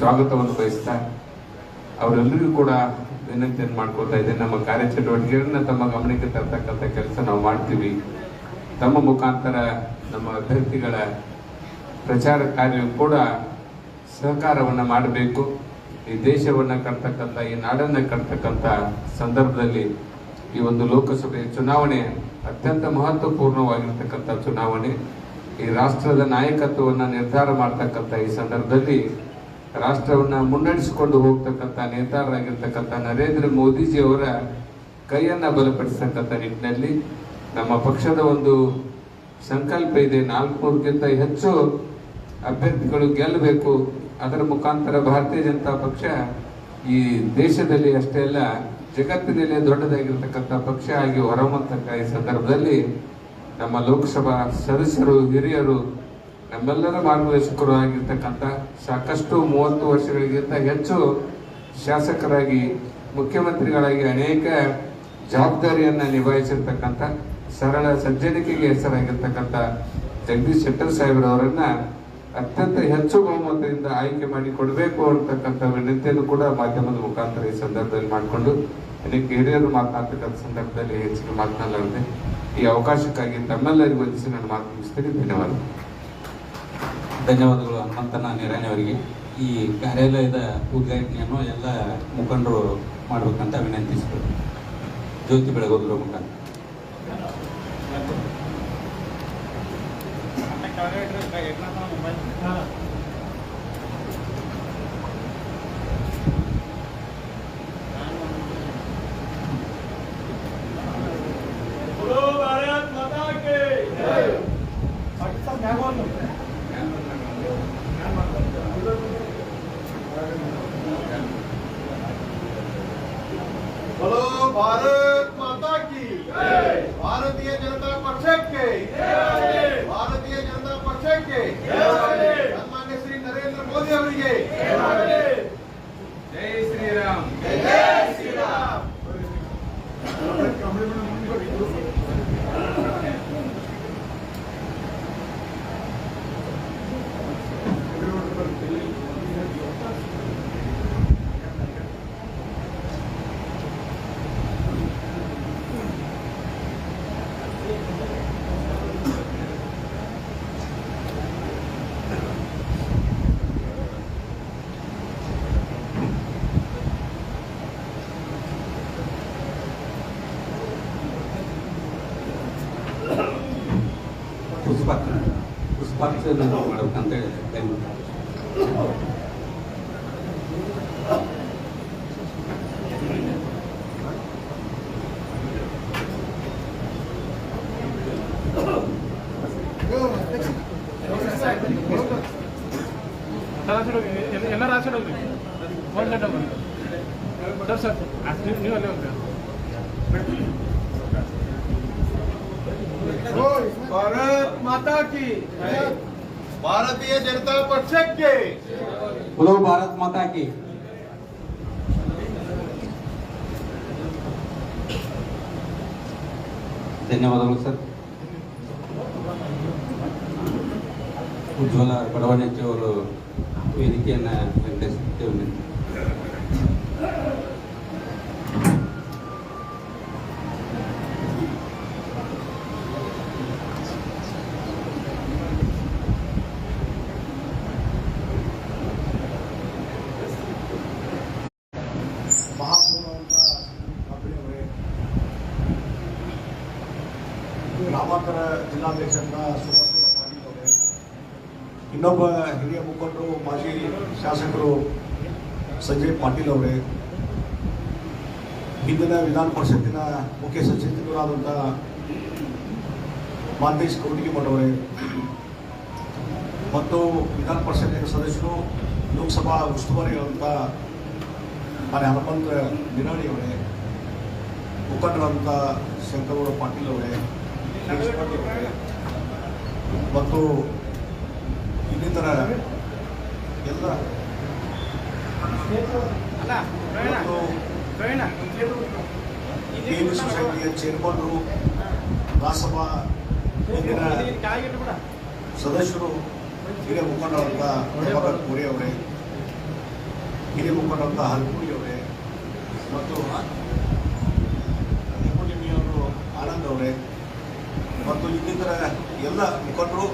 ಸ್ವಾಗತವನ್ನು ಬಯಸ್ತಾ ಅವರೆಲ್ಲರಿಗೂ ಕೂಡ ವಿನಂತಿಯನ್ನು ಮಾಡ್ಕೊಳ್ತಾ ಇದ್ದೇನೆ. ನಮ್ಮ ಕಾರ್ಯಚಟುವಟಿಕೆಗಳನ್ನ ತಮ್ಮ ಗಮನಕ್ಕೆ ತರ್ತಕ್ಕಂಥ ಕೆಲಸ ನಾವು ಮಾಡ್ತೀವಿ. ತಮ್ಮ ಮುಖಾಂತರ ನಮ್ಮ ಅಭ್ಯರ್ಥಿಗಳ ಪ್ರಚಾರ ಕಾರ್ಯ ಕೂಡ ಸಹಕಾರವನ್ನು ಮಾಡಬೇಕು. ಈ ದೇಶವನ್ನು ಕಟ್ತಕ್ಕಂಥ, ಈ ನಾಡನ್ನು ಕಟ್ತಕ್ಕಂಥ ಸಂದರ್ಭದಲ್ಲಿ ಈ ಒಂದು ಲೋಕಸಭೆ ಚುನಾವಣೆ ಅತ್ಯಂತ ಮಹತ್ವಪೂರ್ಣವಾಗಿರ್ತಕ್ಕಂಥ ಚುನಾವಣೆ. ಈ ರಾಷ್ಟ್ರದ ನಾಯಕತ್ವವನ್ನು ನಿರ್ಧಾರ ಮಾಡ್ತಕ್ಕಂಥ ಈ ಸಂದರ್ಭದಲ್ಲಿ ರಾಷ್ಟ್ರವನ್ನ ಮುನ್ನಡೆಸಿಕೊಂಡು ಹೋಗ್ತಕ್ಕಂಥ ನೇತಾರರಾಗಿರ್ತಕ್ಕಂಥ ನರೇಂದ್ರ ಮೋದಿಜಿಯವರ ಕೈಯನ್ನ ಬಲಪಡಿಸತಕ್ಕಂಥ ನಿಟ್ಟಿನಲ್ಲಿ ನಮ್ಮ ಪಕ್ಷದ ಒಂದು ಸಂಕಲ್ಪ ಇದೆ. ನಾಲ್ಕುನೂರಕ್ಕಿಂತ ಹೆಚ್ಚು ಅಭ್ಯರ್ಥಿಗಳು ಗೆಲ್ಲಬೇಕು. ಅದರ ಮುಖಾಂತರ ಭಾರತೀಯ ಜನತಾ ಪಕ್ಷ ಈ ದೇಶದಲ್ಲಿ ಅಷ್ಟೇ ಅಲ್ಲ, ಜಗತ್ತಿನಲ್ಲಿ ದೊಡ್ಡದಾಗಿರ್ತಕ್ಕಂಥ ಪಕ್ಷ ಆಗಿ ಹೊರಹೊಮ್ಮತಕ್ಕ ಈ ಸಂದರ್ಭದಲ್ಲಿ ನಮ್ಮ ಲೋಕಸಭಾ ಸದಸ್ಯರು, ಹಿರಿಯರು ನಮ್ಮೆಲ್ಲರ ಮಾರ್ಗದರ್ಶಕರು ಆಗಿರ್ತಕ್ಕಂಥ ಸಾಕಷ್ಟು ಮೂವತ್ತು ವರ್ಷಗಳಿಗಿಂತ ಹೆಚ್ಚು ಶಾಸಕರಾಗಿ, ಮುಖ್ಯಮಂತ್ರಿಗಳಾಗಿ ಅನೇಕ ಜವಾಬ್ದಾರಿಯನ್ನು ನಿಭಾಯಿಸಿರ್ತಕ್ಕಂಥ ಸರಳ ಸಜ್ಜನಿಕೆಗೆ ಹೆಸರಾಗಿರ್ತಕ್ಕಂಥ ಜಗದೀಶ್ ಶೆಟ್ಟರ್ ಸಾಹೇಬ್ರವರನ್ನ ಅತ್ಯಂತ ಹೆಚ್ಚು ಬಹುಮತದಿಂದ ಆಯ್ಕೆ ಮಾಡಿ ಕೊಡಬೇಕು ಅಂತಕ್ಕಂಥ ವಿನಂತಿಯನ್ನು ಕೂಡ ಮಾಧ್ಯಮದ ಮುಖಾಂತರ ಈ ಸಂದರ್ಭದಲ್ಲಿ ಮಾಡಿಕೊಂಡು, ಅನೇಕ ಹಿರಿಯರು ಮಾತನಾಡ್ತಕ್ಕಂಥ ಸಂದರ್ಭದಲ್ಲಿ ಹೆಚ್ಚಿಗೆ ಮಾತನಾಡಲಾಗಿದೆ ಈ ಅವಕಾಶಕ್ಕಾಗಿ ತಮ್ಮೆಲ್ಲರಿಗೂ ವಂದಿಸಿ ನಾನು ಮಾತು ಮುಗಿಸ್ತೀನಿ. ಧನ್ಯವಾದ ಧನ್ಯವಾದಗಳು ಹನುಮಂತನ ನಿರಾಣಿ ಅವರಿಗೆ. ಈ ಕಾರ್ಯಾಲಯದ ಉದ್ಘಾಟನೆಯನ್ನು ಎಲ್ಲ ಮುಖಂಡರು ಮಾಡಬೇಕಂತ ವಿನಂತಿಸಿದರು ಜ್ಯೋತಿ ಬೆಳಗೋದ್ರ बोलो भारत माता की। भारतीय जनता पक्ष के। भारतीय जनता पक्ष के। सन्मान्य श्री नरेंद्र मोदी अवरी जय श्री राम। जय। ಪುಷ್ಪಾರ್ಚನೆ ಮಾಡ್ಬೇಕಂತ ಹೇಳಿ ದಯವಿಟ್ಟು ಎಲ್ಲ ರಾಶಿ ಹೋಗ್ರಿ ಒಂದು ಗಂಟೆ ಬಂದು ಸರ್ ಸರ್ ನೀವು ನೀವು ಅಲ್ಲೇ ಹೋಗ್ರಿ ಭಾರತ್ ಮಾತಾ ಕಿ ಭಾರತೀಯ ಜನತಾ ಪಕ್ಷಕ್ಕೆ बोलो भारत माता की ಧನ್ಯವಾದಗಳು ಸರ್ ಉಜ್ವಲ ಬಡವಣೆಚ್ಚಿ ಅವರು ವೇದಿಕೆಯನ್ನು ವೆಂಕಟೇಶ್ವರ ಗ್ರಾಮಾಂತರ ಜಿಲ್ಲಾಧ್ಯಕ್ಷರ ಸುಭಾಷ್ ಪಾಟೀಲ್ ಅವರೇ, ಇನ್ನೊಬ್ಬ ಹಿರಿಯ ಮುಖಂಡರು, ಮಾಜಿ ಶಾಸಕರು ಸಂಜಯ್ ಪಾಟೀಲ್ ಅವರೇ, ಹಿಂದಿನ ವಿಧಾನ ಪರಿಷತ್ತಿನ ಮುಖ್ಯ ಸಚೇತಕರಾದಂಥ ಮಾಂತೇಶ್ ಕೌಟಿಗಿಮಠ್ ಅವರೇ, ಮತ್ತು ವಿಧಾನ ಪರಿಷತ್ತಿನ ಸದಸ್ಯರು ಲೋಕಸಭಾ ಉಸ್ತುವಾರಿಗಳಂತ ಮಾನ್ಯ ಹನುಮಂತ ನಿರಾಣಿ ಅವರೇ ಮುಖಂಡರಾದಂಥ ಶಂಕರಗೌಡ ಪಾಟೀಲ್ ಅವರೇ ಮತ್ತು ಇನ್ನಿತರ ಎಲ್ಲ ದೇವಿ ಸೊಸೈಟಿಯ ಚೇರ್ಮನ್ರು ರಾಜ್ಯಸಭಾ ಹಿಂದಿನ ಸದಸ್ಯರು ಹಿರಿಯ ಮುಖಂಡರಂತ ಪ್ರಭಾಕರ್ ಪುರಿ ಅವರೇ ಹಿರಿಯ ಮುಖಂಡರಂತ ಹಲ್ಕುಡಿ ಅವರೇ ಮತ್ತು ಅವರು ಆನಂದ್ ಅವರೇ ಮತ್ತು ಇನ್ನಿತರ ಎಲ್ಲ ಮುಖಂಡರು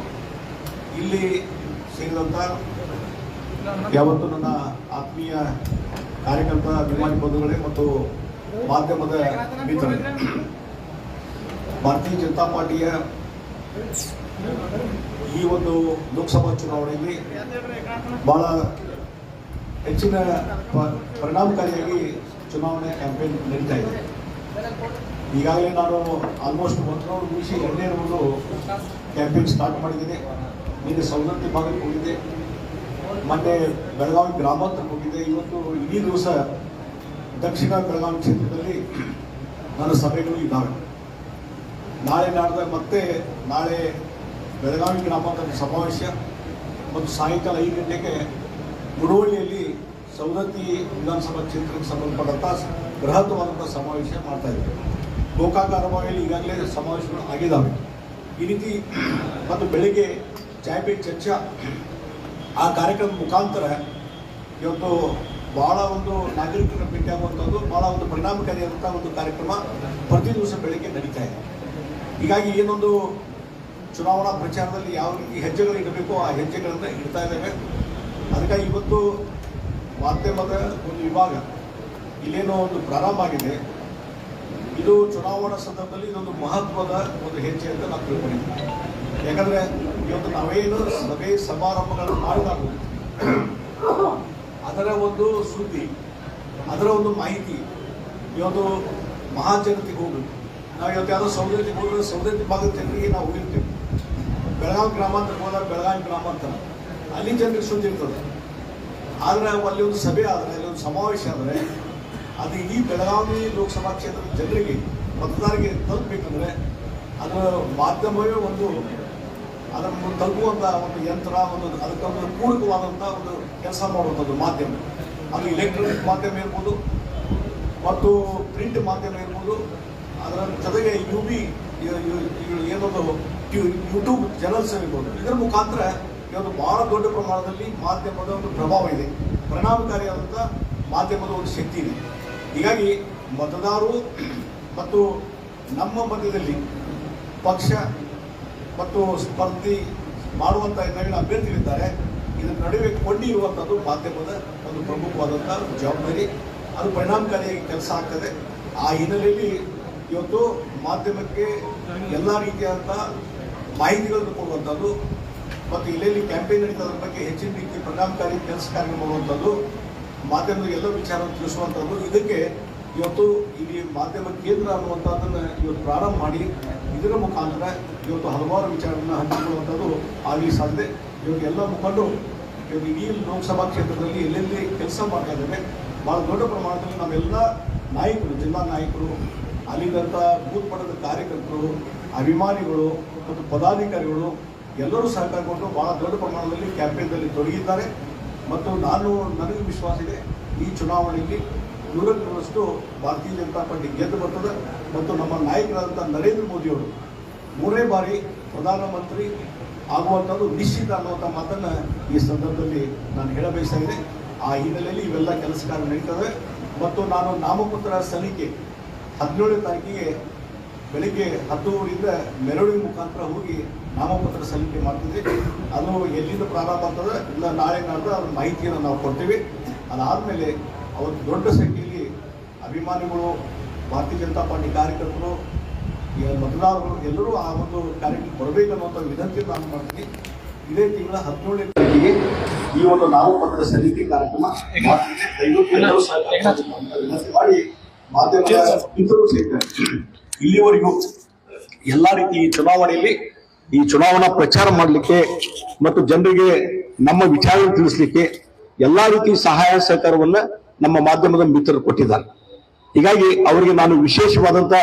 ಇಲ್ಲಿ ಸೇರಿದಂಥ ಯಾವತ್ತು ನನ್ನ ಆತ್ಮೀಯ ಕಾರ್ಯಕರ್ತ ಅಭಿಮಾನಿ ಬಂಧುಗಳೇ ಮತ್ತು ಮಾಧ್ಯಮದ ಮಿತ್ರರೇ. ಭಾರತೀಯ ಜನತಾ ಪಾರ್ಟಿಯ ಈ ಒಂದು ಲೋಕಸಭಾ ಚುನಾವಣೆಯಲ್ಲಿ ಬಹಳ ಹೆಚ್ಚಿನ ಪರಿಣಾಮಕಾರಿಯಾಗಿ ಚುನಾವಣೆ ಕ್ಯಾಂಪೇನ್ ನಡೀತಾ ಇದೆ. ಈಗಾಗಲೇ ನಾನು ಆಲ್ಮೋಸ್ಟ್ ಒಂದು ಮುಗಿಸಿ ಎರಡನೇ ಒಂದು ಕ್ಯಾಂಪೇನ್ ಸ್ಟಾರ್ಟ್ ಮಾಡಿದ್ದೀನಿ. ನಿನ್ನೆ ಸೌಲಭ್ಯ ಭಾಗಕ್ಕೆ ಹೋಗಿದ್ದೆ. ಮತ್ತೆ ಬೆಳಗಾವಿ ಗ್ರಾಮಾಂತರ ಹೋಗಿದ್ದೆ. ಇವತ್ತು ಇಡೀ ದಿವಸ ದಕ್ಷಿಣ ಬೆಳಗಾವಿ ಕ್ಷೇತ್ರದಲ್ಲಿ ನನ್ನ ಸಭೆಗಳು ಇದ್ದಾವೆ ನಾಳೆ ನಾಡ್ದ ಮತ್ತೆ ನಾಳೆ ಬೆಳಗಾವಿ ಗ್ರಾಮಾಂತರ ಸಮಾವೇಶ ಮತ್ತು ಸಾಯಂಕಾಲ ಐದು ಗಂಟೆಗೆ ಮುಡವಳ್ಳಿಯಲ್ಲಿ ಸವದತ್ತಿ ವಿಧಾನಸಭಾ ಕ್ಷೇತ್ರಕ್ಕೆ ಸಂಬಂಧಪಟ್ಟಂಥ ಬೃಹತ್ವಾದಂಥ ಸಮಾವೇಶ ಮಾಡ್ತಾ ಇದ್ದಾರೆ ಗೋಕಾಕ ಈಗಾಗಲೇ ಸಮಾವೇಶಗಳು ಆಗಿದ್ದಾವೆ. ಈ ರೀತಿ ಮತ್ತು ಬೆಳಿಗ್ಗೆ ಚಾಯ್ ಪೇ ಚರ್ಚಾ ಆ ಕಾರ್ಯಕ್ರಮದ ಮುಖಾಂತರ ಇವತ್ತು ಭಾಳ ಒಂದು ನಾಗರಿಕರನ್ನ ಭೇಟಿಯಾಗುವಂಥದ್ದು ಭಾಳ ಒಂದು ಪರಿಣಾಮಕಾರಿಯಾದಂಥ ಒಂದು ಕಾರ್ಯಕ್ರಮ ಪ್ರತಿ ದಿವಸ ಬೆಳಿಗ್ಗೆ ನಡೀತಾ ಇದೆ. ಹೀಗಾಗಿ ಏನೊಂದು ಚುನಾವಣಾ ಪ್ರಚಾರದಲ್ಲಿ ಯಾವ ರೀತಿ ಹೆಜ್ಜೆಗಳು ಇಡಬೇಕು, ಆ ಹೆಜ್ಜೆಗಳನ್ನು ಇಡ್ತಾ ಇದ್ದೇವೆ. ಅದಕ್ಕಾಗಿ ಇವತ್ತು ಮಾಧ್ಯಮದ ಒಂದು ವಿಭಾಗ. ಇಲ್ಲೇನೋ ಒಂದು ಪ್ರಾರಂಭ ಆಗಿದೆ. ಇದು ಚುನಾವಣಾ ಸಂದರ್ಭದಲ್ಲಿ ಇದೊಂದು ಮಹತ್ವದ ಒಂದು ಹೆಜ್ಜೆ ಅಂತ ನಾವು ತಿಳ್ಕೊಂಡಿದ್ದೀವಿ. ಯಾಕಂದ್ರೆ ಇವತ್ತು ನಾವೇನು ಸಭೆ ಸಮಾರಂಭಗಳನ್ನು ಮಾಡಿದಾಗ ಅದರ ಒಂದು ಸುದ್ದಿ, ಅದರ ಒಂದು ಮಾಹಿತಿ ಇವತ್ತು ಮಹಾಜನತೆಗೆ ಹೋಗಬೇಕು. ನಾವು ಇವತ್ತು ಯಾವುದೋ ಸೌದತಿ ಹೋದ್ರೆ ಸೌದತ್ತಿ ಭಾಗದ ಜನರಿಗೆ ನಾವು ಹೋಗಿರ್ತೀವಿ. ಬೆಳಗಾವಿ ಗ್ರಾಮಾಂತರ ಹೋದಾಗ ಬೆಳಗಾವಿ ಗ್ರಾಮಾಂತರ. ಅಲ್ಲಿ ಜನರಿಗೆ ಸುದ್ದಿ ಇರ್ತದೆ. ಆದರೆ ಅಲ್ಲಿ ಒಂದು ಸಭೆ ಆದರೆ, ಅಲ್ಲಿ ಒಂದು ಸಮಾವೇಶ ಆದರೆ ಅದು ಈ ಬೆಳಗಾವಿ ಲೋಕಸಭಾ ಕ್ಷೇತ್ರದ ಜನರಿಗೆ ಮತದಾರರಿಗೆ ತಲುಪಬೇಕಂದ್ರೆ ಅದರ ಮಾಧ್ಯಮವೇ ಒಂದು ಅದನ್ನು ತಲುಪುವಂಥ ಒಂದು ಯಂತ್ರ, ಒಂದು ಅದಕ್ಕೊಂದು ಪೂರಕವಾದಂಥ ಒಂದು ಕೆಲಸ ಮಾಡುವಂಥದ್ದು ಮಾಧ್ಯಮ. ಅದು ಎಲೆಕ್ಟ್ರಾನಿಕ್ ಮಾಧ್ಯಮ ಇರ್ಬೋದು ಮತ್ತು ಪ್ರಿಂಟ್ ಮಾಧ್ಯಮ ಇರ್ಬೋದು, ಅದರ ಜೊತೆಗೆ ಯು ಬಿ ಏನೊಂದು ಯೂಟ್ಯೂಬ್ ಚಾನಲ್ಸ್ ಇರ್ಬೋದು. ಇದರ ಮುಖಾಂತರ ಇವತ್ತು ಬಹಳ ದೊಡ್ಡ ಪ್ರಮಾಣದಲ್ಲಿ ಮಾಧ್ಯಮದ ಒಂದು ಪ್ರಭಾವ ಇದೆ. ಪರಿಣಾಮಕಾರಿಯಾದಂಥ ಮಾಧ್ಯಮದ ಒಂದು ಶಕ್ತಿ ಇದೆ. ಹೀಗಾಗಿ ಮತದಾರರು ಮತ್ತು ನಮ್ಮ ಮಧ್ಯದಲ್ಲಿ ಪಕ್ಷ ಮತ್ತು ಸ್ಪರ್ಧಿ ಮಾಡುವಂಥ ನವೀನ ಅಭ್ಯರ್ಥಿಗಳಿದ್ದಾರೆ. ಇದರ ನಡುವೆ ಕೊಂಡಿ ಇರುವಂಥದ್ದು ಮಾಧ್ಯಮದ ಒಂದು ಪ್ರಮುಖವಾದಂಥ ಜವಾಬ್ದಾರಿ. ಅದು ಪರಿಣಾಮಕಾರಿಯಾಗಿ ಕೆಲಸ ಆಗ್ತದೆ. ಆ ಹಿನ್ನೆಲೆಯಲ್ಲಿ ಇವತ್ತು ಮಾಧ್ಯಮಕ್ಕೆ ಎಲ್ಲ ರೀತಿಯಾದಂಥ ಮಾಹಿತಿಗಳನ್ನು ಕೊಡುವಂಥದ್ದು ಮತ್ತು ಇಲ್ಲೆಲ್ಲಿ ಕ್ಯಾಂಪೇನ್ ನಡೀತದ್ರ ಬಗ್ಗೆ ಹೆಚ್ಚಿನ ರೀತಿಯ ಪರಿಣಾಮಕಾರಿ ಕೆಲಸ ಕಾರ್ಯ ಮಾಡುವಂಥದ್ದು ಮಾಧ್ಯಮದ ಎಲ್ಲ ವಿಚಾರ ತಿಳಿಸುವಂಥದ್ದು ಇದಕ್ಕೆ ಇವತ್ತು ಇಲ್ಲಿ ಮಾಧ್ಯಮ ಕೇಂದ್ರ ಅನ್ನುವಂಥದ್ದನ್ನು ಇವತ್ತು ಪ್ರಾರಂಭ ಮಾಡಿ, ಇದರ ಮುಖಾಂತರ ಇವತ್ತು ಹಲವಾರು ವಿಚಾರಗಳನ್ನು ಹಂಚಿಕೊಳ್ಳುವಂಥದ್ದು ಆಗಲಿ ಸಾಧ್ಯತೆ ಇವತ್ತು ಎಲ್ಲ ಮುಖಂಡರು, ಇವತ್ತು ಇಡೀ ಲೋಕಸಭಾ ಕ್ಷೇತ್ರದಲ್ಲಿ ಎಲ್ಲೆಲ್ಲಿ ಕೆಲಸ ಮಾಡ್ತಾ ಇದ್ದಾರೆ ಭಾಳ ದೊಡ್ಡ ಪ್ರಮಾಣದಲ್ಲಿ ನಾವೆಲ್ಲ ನಾಯಕರು, ಜಿಲ್ಲಾ ನಾಯಕರು ಅಲ್ಲಿದ್ದಂಥ ಬೂತ್ ಮಟ್ಟದ ಕಾರ್ಯಕರ್ತರು, ಅಭಿಮಾನಿಗಳು ಮತ್ತು ಪದಾಧಿಕಾರಿಗಳು ಎಲ್ಲರೂ ಸಹಕಾರಗೊಂಡು ಭಾಳ ದೊಡ್ಡ ಪ್ರಮಾಣದಲ್ಲಿ ಕ್ಯಾಂಪೇನ್ದಲ್ಲಿ ತೊಡಗಿದ್ದಾರೆ. ಮತ್ತು ನಾನು ನನಗೆ ವಿಶ್ವಾಸ ಇದೆ, ಈ ಚುನಾವಣೆಯಲ್ಲಿ ನೂರಕ್ಕರಷ್ಟು ಭಾರತೀಯ ಜನತಾ ಪಾರ್ಟಿ ಗೆದ್ದು ಬರ್ತದೆ ಮತ್ತು ನಮ್ಮ ನಾಯಕರಾದಂಥ ನರೇಂದ್ರ ಮೋದಿಯವರು ಮೂರನೇ ಬಾರಿ ಪ್ರಧಾನಮಂತ್ರಿ ಆಗುವಂಥದ್ದು ನಿಶ್ಚಿತ ಅನ್ನುವಂಥ ಮಾತನ್ನು ಈ ಸಂದರ್ಭದಲ್ಲಿ ನಾನು ಹೇಳಬೇಕಾಗಿದೆ ಆ ಹಿನ್ನೆಲೆಯಲ್ಲಿ ಇವೆಲ್ಲ ಕೆಲಸ ಕಾರ್ಯ ನಡೀತದೆ ಮತ್ತು ನಾನು ನಾಮಪತ್ರ ಸಲ್ಲಿಕೆ ಹದಿನೇಳನೇ ತಾರೀಕಿಗೆ ಬೆಳಿಗ್ಗೆ ಹತ್ತುವರೆಯಿಂದ ಮೆರವಣಿಗೆ ಮುಖಾಂತರ ಹೋಗಿ ನಾಮಪತ್ರ ಸಲ್ಲಿಕೆ ಮಾಡ್ತಿದ್ವಿ. ಅದು ಎಲ್ಲಿಂದ ಪ್ರಾರಂಭ ಆಗ್ತದೆ ಇಲ್ಲ ನಾಳೆ ನಾಡ್ದು ಅದ್ರ ಮಾಹಿತಿಯನ್ನು ನಾವು ಕೊಡ್ತೀವಿ. ಅದಾದಮೇಲೆ ಅವತ್ತು ದೊಡ್ಡ ಸಂಖ್ಯೆಯಲ್ಲಿ ಅಭಿಮಾನಿಗಳು ಭಾರತೀಯ ಜನತಾ ಪಾರ್ಟಿ ಕಾರ್ಯಕರ್ತರು ಮತದಾರರು ಎಲ್ಲರೂ ಆ ಒಂದು ಕಾರ್ಯಕ್ಕೆ ಬರಬೇಕು ಅನ್ನುವಂಥ ವಿನಂತಿ ನಾನು ಮಾಡ್ತೀನಿ. ಇದೇ ತಿಂಗಳ ಹದಿನೇಳನೇ ತಾರೀಕಿಗೆ ಈ ಒಂದು ನಾಮಪತ್ರ ಸಲ್ಲಿಕೆ ಕಾರ್ಯಕ್ರಮ ವಿನಂತಿ ಮಾಡಿ ಮಾಧ್ಯಮ ಇಲ್ಲಿವರೆಗೂ ಎಲ್ಲಾ ರೀತಿ ಈ ಚುನಾವಣೆಯಲ್ಲಿ ಈ ಚುನಾವಣಾ ಪ್ರಚಾರ ಮಾಡಲಿಕ್ಕೆ ಮತ್ತು ಜನರಿಗೆ ನಮ್ಮ ವಿಚಾರ ತಿಳಿಸ್ಲಿಕ್ಕೆ ಎಲ್ಲಾ ರೀತಿ ಸಹಾಯ ಸಹಕಾರವನ್ನ ನಮ್ಮ ಮಾಧ್ಯಮದ ಮಿತ್ರರು ಕೊಟ್ಟಿದ್ದಾರೆ. ಹೀಗಾಗಿ ಅವರಿಗೆ ನಾನು ವಿಶೇಷವಾದಂತ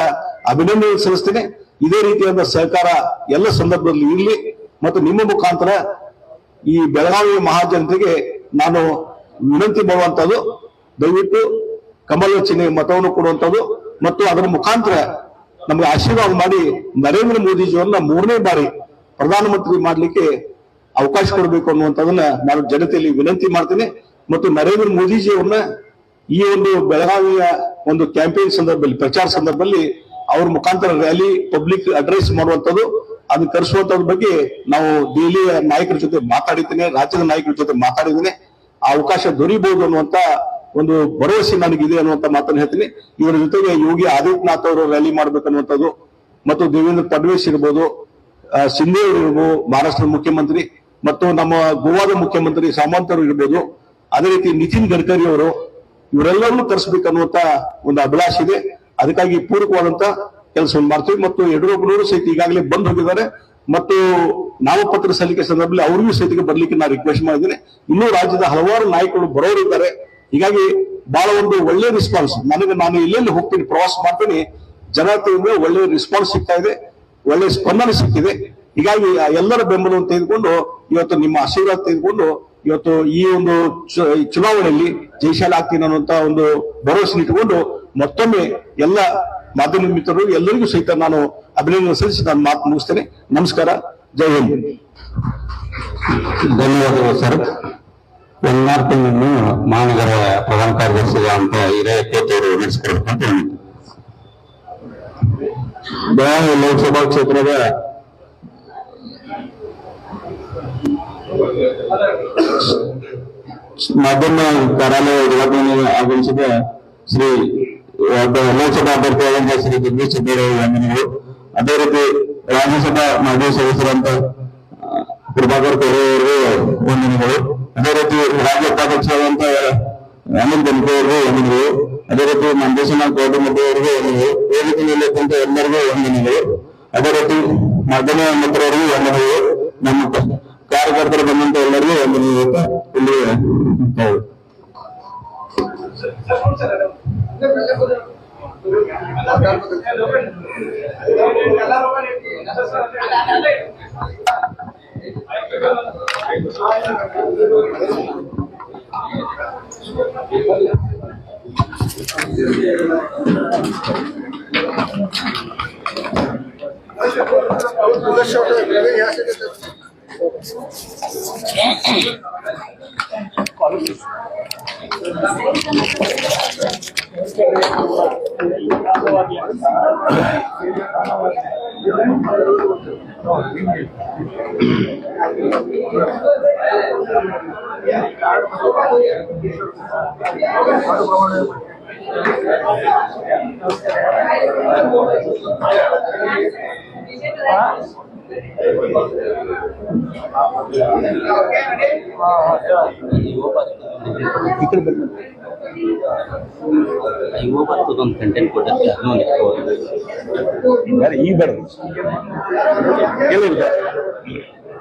ಅಭಿನಂದನೆ ಸಲ್ಲಿಸ್ತೇನೆ. ಇದೇ ರೀತಿಯಾದ ಸಹಕಾರ ಎಲ್ಲ ಸಂದರ್ಭದಲ್ಲಿ ಇರಲಿ ಮತ್ತು ನಿಮ್ಮ ಮುಖಾಂತರ ಈ ಬೆಳಗಾವಿ ಮಹಾಜನತೆಗೆ ನಾನು ವಿನಂತಿ ಮಾಡುವಂತದ್ದು ದಯವಿಟ್ಟು ಕಮಲ ಚಿಹ್ನೆ ಮತವನ್ನು ಕೊಡುವಂಥದ್ದು ಮತ್ತು ಅದರ ಮುಖಾಂತರ ನಮಗೆ ಆಶೀರ್ವಾದ ಮಾಡಿ ನರೇಂದ್ರ ಮೋದಿಜಿಯವರನ್ನ ಮೂರನೇ ಬಾರಿ ಪ್ರಧಾನಮಂತ್ರಿ ಮಾಡಲಿಕ್ಕೆ ಅವಕಾಶ ಕೊಡಬೇಕು ಅನ್ನುವಂಥದ್ದನ್ನ ನಾನು ಜನತೆಯಲ್ಲಿ ವಿನಂತಿ ಮಾಡ್ತೀನಿ. ಮತ್ತು ನರೇಂದ್ರ ಮೋದಿಜಿಯವ್ರನ್ನ ಈ ಒಂದು ಬೆಳಗಾವಿಯ ಒಂದು ಕ್ಯಾಂಪೇನ್ ಸಂದರ್ಭದಲ್ಲಿ, ಪ್ರಚಾರ ಸಂದರ್ಭದಲ್ಲಿ ಅವ್ರ ಮುಖಾಂತರ ರ್ಯಾಲಿ ಪಬ್ಲಿಕ್ ಅಡ್ರೆಸ್ ಮಾಡುವಂಥದ್ದು, ಅದನ್ನು ಕರೆಸುವಂತದ್ರ ಬಗ್ಗೆ ನಾವು ದೆಹಲಿಯ ನಾಯಕರ ಜೊತೆ ಮಾತಾಡಿದ್ದೇನೆ, ರಾಜ್ಯದ ನಾಯಕರ ಜೊತೆ ಮಾತಾಡಿದ್ದೇನೆ. ಆ ಅವಕಾಶ ದೊರೀಬಹುದು ಅನ್ನುವಂತ ಒಂದು ಭರವಸೆ ನನಗಿದೆ ಅನ್ನುವಂತ ಮಾತನ್ನು ಹೇಳ್ತೀನಿ. ಇವರ ಜೊತೆಗೆ ಯೋಗಿ ಆದಿತ್ಯನಾಥ್ ಅವರು ರ್ಯಾಲಿ ಮಾಡ್ಬೇಕನ್ನುವಂಥದ್ದು ಮತ್ತು ದೇವೇಂದ್ರ ಫಡ್ನವೀಸ್ ಇರ್ಬೋದು ಸಿಂಧೆ ಅವರು ಇರ್ಬೋದು ಮಹಾರಾಷ್ಟ್ರದ ಮುಖ್ಯಮಂತ್ರಿ ಮತ್ತು ನಮ್ಮ ಗೋವಾದ ಮುಖ್ಯಮಂತ್ರಿ ಸಾಮಂತ್ ಅವರು ಇರ್ಬೋದು. ಅದೇ ರೀತಿ ನಿತಿನ್ ಗಡ್ಕರಿ ಅವರು ಇವರೆಲ್ಲರನ್ನು ಕರೆಸ್ಬೇಕನ್ನುವಂತ ಒಂದು ಅಭಿಲಾಷೆ ಇದೆ. ಅದಕ್ಕಾಗಿ ಪೂರಕವಾದಂತ ಕೆಲಸವನ್ನು ಮಾಡ್ತೀವಿ ಮತ್ತು ಯಡಿಯೂರಪ್ಪನವರು ಸಹಿತ ಈಗಾಗಲೇ ಬಂದ್ ಹೋಗಿದ್ದಾರೆ. ಮತ್ತು ನಾಮಪತ್ರ ಸಲ್ಲಿಕೆ ಸಂದರ್ಭದಲ್ಲಿ ಅವರಿಗೂ ಸಹಿತ ಬರ್ಲಿಕ್ಕೆ ನಾನು ರಿಕ್ವೆಸ್ಟ್ ಮಾಡಿದ್ದೀನಿ. ಇನ್ನೂ ರಾಜ್ಯದ ಹಲವಾರು ನಾಯಕರು ಬರೋರಿದ್ದಾರೆ. ಹೀಗಾಗಿ ಬಹಳ ಒಂದು ಒಳ್ಳೆ ರೆಸ್ಪಾನ್ಸ್ ನನಗೆ ನಾನು ಎಲ್ಲೆಲ್ಲಿ ಹೋಗ್ತೀನಿ, ಪ್ರವಾಸ ಮಾಡ್ತೀನಿ, ಜನತೆಯಿಂದ ಒಳ್ಳೆ ರೆಸ್ಪಾನ್ಸ್ ಸಿಗ್ತಾ ಇದೆ, ಒಳ್ಳೆ ಸ್ಪಂದನೆ ಸಿಗ್ತಿದೆ. ಹೀಗಾಗಿ ಎಲ್ಲರ ಬೆಂಬಲವನ್ನು ತೆಗೆದುಕೊಂಡು ಇವತ್ತು ನಿಮ್ಮ ಆಶೀರ್ವಾದ ತೆಗೆದುಕೊಂಡು ಇವತ್ತು ಈ ಒಂದು ಚುನಾವಣೆಯಲ್ಲಿ ಜಯಶಾಲ ಆಗ್ತೀನಿ ಅನ್ನುವಂತ ಒಂದು ಭರವಸೆ ಇಟ್ಟುಕೊಂಡು ಮತ್ತೊಮ್ಮೆ ಎಲ್ಲ ಮಾಧ್ಯಮ ಮಿತ್ರರು ಎಲ್ಲರಿಗೂ ಸಹಿತ ನಾನು ಅಭಿನಂದನೆ ಸಲ್ಲಿಸಿ ನಾನು ಮಾತು ಮುಗಿಸ್ತೇನೆ. ನಮಸ್ಕಾರ. ಜೈ ಹಿಂದ್. ಧನ್ಯವಾದಗಳು ಸರ್. ಎನ್ಆರ್ಪಿಯನ್ನು ಮಹಾನಗರ ಪ್ರಧಾನ ಕಾರ್ಯದರ್ಶಿ ಅಂತ ಹಿರಿಯ ಕೋತವರು ನಡೆಸಿಕೊಡ್ಬೇಕು ಅಂತ ಹೇಳಿದ್ರು ಬೆಳಗಾವಿ ಲೋಕಸಭಾ ಕ್ಷೇತ್ರದ ಮಾಧ್ಯಮ ಕಾರ್ಯಾಲಯ ಉದ್ಘಾಟನೆ ಆಗಮಿಸಿದ ಶ್ರೀ ಲೋಕಸಭಾ ಅಭ್ಯರ್ಥಿಯಾದಂತಹ ಶ್ರೀ ಜಗದೀಶ್ ವಂದನೆಗಳು ಅದೇ ರೀತಿ ರಾಜ್ಯಸಭಾ ಮಾಜಿ ಸದಸ್ಯರಂತ ಪ್ರಭಾಕರ್ ಕೊರೆಯವರಿಗೂ ವಂದನೆಗಳು. ಅದೇ ರೀತಿ ರಾಜ್ಯ ಉಪಾಧ್ಯಕ್ಷರಾದಂತ ಅನಿಲ್ ಬೆನ್ಕೆ ಅವರಿಗೂ ವಂದನೆಗಳು ಅದೇ ರೀತಿ ಮಂಜೇಶನ ಅವರಿಗೂ ವಂದನೆಗಳು ವೇದಿಕೆ ಕುಂತ ಎಲ್ಲರಿಗೂ ವಂದನೆಗಳು ಅದೇ ರೀತಿ ಮಾಧ್ಯಮ ಮಿತ್ರರಿಗೂ ವಂದನೆಗಳು ನಮ್ಮ ಕಾರ್ಯಕರ್ತರು ಬಂದಂತ ಎಲ್ಲರಿಗೂ ವಂದನೆಗಳು ಅಂತ ಇಲ್ಲಿ Deixa eu ver. ಹೌದು ಯುವ ಬರ್ತದೊಂದು ಕಂಟೆಂಟ್ ಕೊಟ್ಟಕ್ಕೆ ಅದನ್ನೊಂದು ಯಾರು ಈಗ ಬೇಡ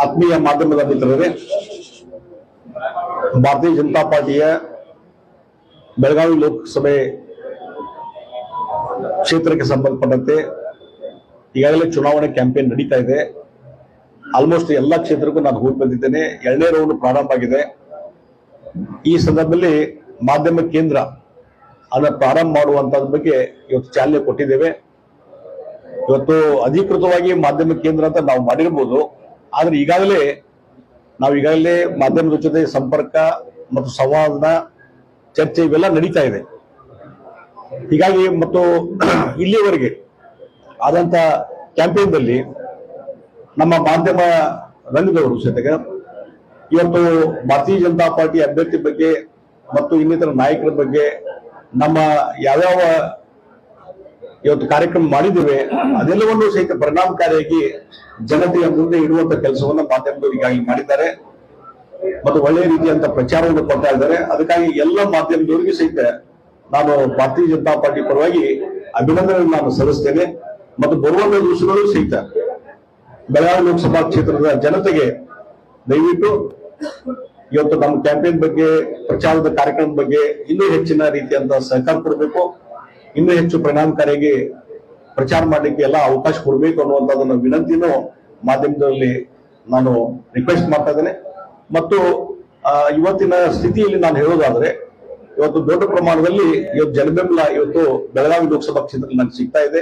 ಆತ್ಮೀಯ ಮಾಧ್ಯಮದ ಮಿತ್ರರೇ, ಭಾರತೀಯ ಜನತಾ ಪಾರ್ಟಿಯ ಬೆಳಗಾವಿ ಲೋಕಸಭೆ ಕ್ಷೇತ್ರಕ್ಕೆ ಸಂಬಂಧಪಟ್ಟಂತೆ ಈಗಾಗಲೇ ಚುನಾವಣೆ ಕ್ಯಾಂಪೇನ್ ನಡೀತಾ ಇದೆ. ಆಲ್ಮೋಸ್ಟ್ ಎಲ್ಲ ಕ್ಷೇತ್ರಕ್ಕೂ ನಾನು ಹೋಗಿ ಬಂದಿದ್ದೇನೆ. ಎರಡನೇ ರೌಂಡ್ ಪ್ರಾರಂಭ ಆಗಿದೆ. ಈ ಸಂದರ್ಭದಲ್ಲಿ ಮಾಧ್ಯಮ ಕೇಂದ್ರ ಅದನ್ನ ಪ್ರಾರಂಭ ಮಾಡುವಂತದ್ರ ಬಗ್ಗೆ ಇವತ್ತು ಚಾಲನೆ ಕೊಟ್ಟಿದ್ದೇವೆ. ಇವತ್ತು ಅಧಿಕೃತವಾಗಿ ಮಾಧ್ಯಮ ಕೇಂದ್ರ ಅಂತ ನಾವು ಮಾಡಿರ್ಬೋದು. ಆದ್ರೆ ಈಗಾಗಲೇ ನಾವು ಈಗಾಗಲೇ ಮಾಧ್ಯಮದ ಜೊತೆ ಸಂಪರ್ಕ ಮತ್ತು ಸಂವಾದ ಚರ್ಚೆ ಇವೆಲ್ಲ ನಡೀತಾ ಇದೆ. ಹೀಗಾಗಿ ಮತ್ತು ಇಲ್ಲಿಯವರೆಗೆ ಆದಂತ ಕ್ಯಾಂಪೇನ್ದಲ್ಲಿ ನಮ್ಮ ಮಾಧ್ಯಮ ರಂಗದವರು ಜೊತೆಗೆ ಇವತ್ತು ಭಾರತೀಯ ಜನತಾ ಪಾರ್ಟಿ ಅಭ್ಯರ್ಥಿ ಬಗ್ಗೆ ಮತ್ತು ಇನ್ನಿತರ ನಾಯಕರ ಬಗ್ಗೆ ನಮ್ಮ ಯಾವ್ಯಾವ ಇವತ್ತು ಕಾರ್ಯಕ್ರಮ ಮಾಡಿದ್ದೇವೆ, ಅದೆಲ್ಲವನ್ನು ಸಹಿತ ಪರಿಣಾಮಕಾರಿಯಾಗಿ ಜನತೆಯ ಮುಂದೆ ಇಡುವಂತ ಕೆಲಸವನ್ನ ಮಾಧ್ಯಮದವರಿಗಾಗಿ ಮಾಡಿದ್ದಾರೆ. ಮತ್ತು ಒಳ್ಳೆಯ ರೀತಿಯಂತ ಪ್ರಚಾರವನ್ನು ಕೊಡ್ತಾ ಇದ್ದಾರೆ. ಅದಕ್ಕಾಗಿ ಎಲ್ಲ ಮಾಧ್ಯಮದವರಿಗೂ ಸಹಿತ ನಾನು ಭಾರತೀಯ ಜನತಾ ಪಾರ್ಟಿ ಪರವಾಗಿ ಅಭಿನಂದನೆ ನಾನು ಸಲ್ಲಿಸ್ತೇನೆ. ಮತ್ತು ಬರುವಂತ ದಿವಸಗಳು ಸಹಿತ ಬೆಳಗಾವಿ ಲೋಕಸಭಾ ಕ್ಷೇತ್ರದ ಜನತೆಗೆ ದಯವಿಟ್ಟು ಇವತ್ತು ನಮ್ಮ ಕ್ಯಾಂಪೇನ್ ಬಗ್ಗೆ, ಪ್ರಚಾರದ ಕಾರ್ಯಕ್ರಮದ ಬಗ್ಗೆ ಇನ್ನೂ ಹೆಚ್ಚಿನ ರೀತಿಯಂತ ಸಹಕಾರ ಕೊಡಬೇಕು. ಇನ್ನೂ ಹೆಚ್ಚು ಪರಿಣಾಮಕಾರಿಯಾಗಿ ಪ್ರಚಾರ ಮಾಡಲಿಕ್ಕೆ ಎಲ್ಲ ಅವಕಾಶ ಕೊಡಬೇಕು ಅನ್ನುವಂಥದ್ದನ್ನು ವಿನಂತಿನೂ ಮಾಧ್ಯಮದಲ್ಲಿ ನಾನು ರಿಕ್ವೆಸ್ಟ್ ಮಾಡ್ತಾ ಇದ್ದೇನೆ. ಮತ್ತು ಇವತ್ತಿನ ಸ್ಥಿತಿಯಲ್ಲಿ ನಾನು ಹೇಳೋದಾದ್ರೆ, ಇವತ್ತು ದೊಡ್ಡ ಪ್ರಮಾಣದಲ್ಲಿ ಇವತ್ತು ಜನಬೆಂಬಲ ಇವತ್ತು ಬೆಳಗಾವಿ ಲೋಕಸಭಾ ಕ್ಷೇತ್ರದಲ್ಲಿ ನನಗೆ ಸಿಗ್ತಾ ಇದೆ.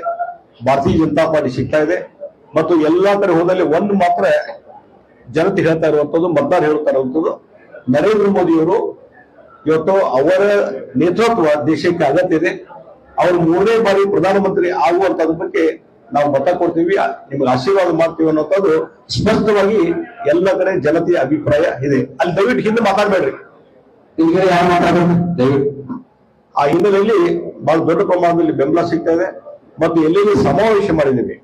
ಭಾರತೀಯ ಜನತಾ ಪಾರ್ಟಿ ಸಿಗ್ತಾ ಇದೆ. ಮತ್ತು ಎಲ್ಲಾ ಕಡೆ ಹೋದಲ್ಲಿ ಒಂದು ಮಾತ್ರ ಜನತೆ ಹೇಳ್ತಾ ಇರುವಂತದ್ದು ಮತದಾರ ಹೇಳ್ತಾ ಇರುವಂತದ್ದು ನರೇಂದ್ರ ಮೋದಿಯವರು ಇವತ್ತು ಅವರ ನೇತೃತ್ವ ದೇಶಕ್ಕೆ ಅಗತ್ಯ ಇದೆ ಅವರು ಮೂರನೇ ಬಾರಿ ಪ್ರಧಾನಮಂತ್ರಿ ಆಗುವಂತದ್ರ ಬಗ್ಗೆ ನಾವು ಮತ ಕೊಡ್ತೀವಿ. ನಿಮ್ಗೆ ಆಶೀರ್ವಾದ ಮಾಡ್ತೀವಿ ಅನ್ನೋದು ಸ್ಪಷ್ಟವಾಗಿ ಎಲ್ಲ ಕಡೆ ಜನತೆಯ ಅಭಿಪ್ರಾಯ ಇದೆ. ಅಲ್ಲಿ ದಯವಿಟ್ಟು ಹಿಂದೆ ಮಾತಾಡ್ಬೇಡ್ರಿ. ಈಗ ಯಾರು ಮಾತಾಡೋದು ದಯವಿಟ್ಟು. ಆ ಹಿನ್ನೆಲೆಯಲ್ಲಿ ಬಹಳ ದೊಡ್ಡ ಪ್ರಮಾಣದಲ್ಲಿ ಬೆಂಬಲ ಸಿಗ್ತಾ ಇದೆ. ಮತ್ತು ಎಲ್ಲೆಲ್ಲಿ ಸಮಾವೇಶ ಮಾಡಿದ್ದೀವಿ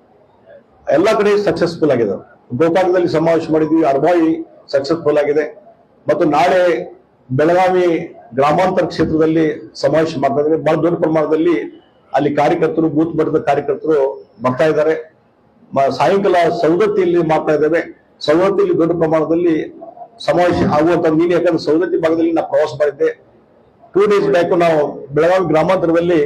ಎಲ್ಲ ಕಡೆ ಸಕ್ಸಸ್ಫುಲ್ ಆಗಿದೆ ಗೋಕಾಕದಲ್ಲಿ ಸಮಾವೇಶ ಮಾಡಿದ್ವಿ ಅರ್ಬಾಯಿ ಸಕ್ಸಸ್ಫುಲ್ ಆಗಿದೆ. ಮತ್ತು ನಾಳೆ ಬೆಳಗಾವಿ ಗ್ರಾಮಾಂತರ ಕ್ಷೇತ್ರದಲ್ಲಿ ಸಮಾವೇಶ ಮಾಡ್ತಾ ಇದ್ದಾರೆ. ಬಹಳ ದೊಡ್ಡ ಪ್ರಮಾಣದಲ್ಲಿ ಅಲ್ಲಿ ಕಾರ್ಯಕರ್ತರು ಬೂತ್ ಮಟ್ಟದ ಕಾರ್ಯಕರ್ತರು ಬರ್ತಾ ಇದ್ದಾರೆ. ಸಾಯಂಕಾಲ ಸವದತ್ತಿಯಲ್ಲಿ ಮಾಡ್ತಾ ಇದ್ದೇವೆ. ಸವದತ್ತಿಯಲ್ಲಿ ದೊಡ್ಡ ಪ್ರಮಾಣದಲ್ಲಿ ಸಮಾವೇಶ ಆಗುವಂತ ನೀನು ಯಾಕಂದ್ರೆ ಸವದತ್ತಿ ಭಾಗದಲ್ಲಿ ನಾವು ಪ್ರವಾಸ ಮಾಡಿದ್ದೆ. ಟೂ ಡೇಸ್ ಬ್ಯಾಕ್ ನಾವು ಬೆಳಗಾವಿ ಗ್ರಾಮಾಂತರದಲ್ಲಿ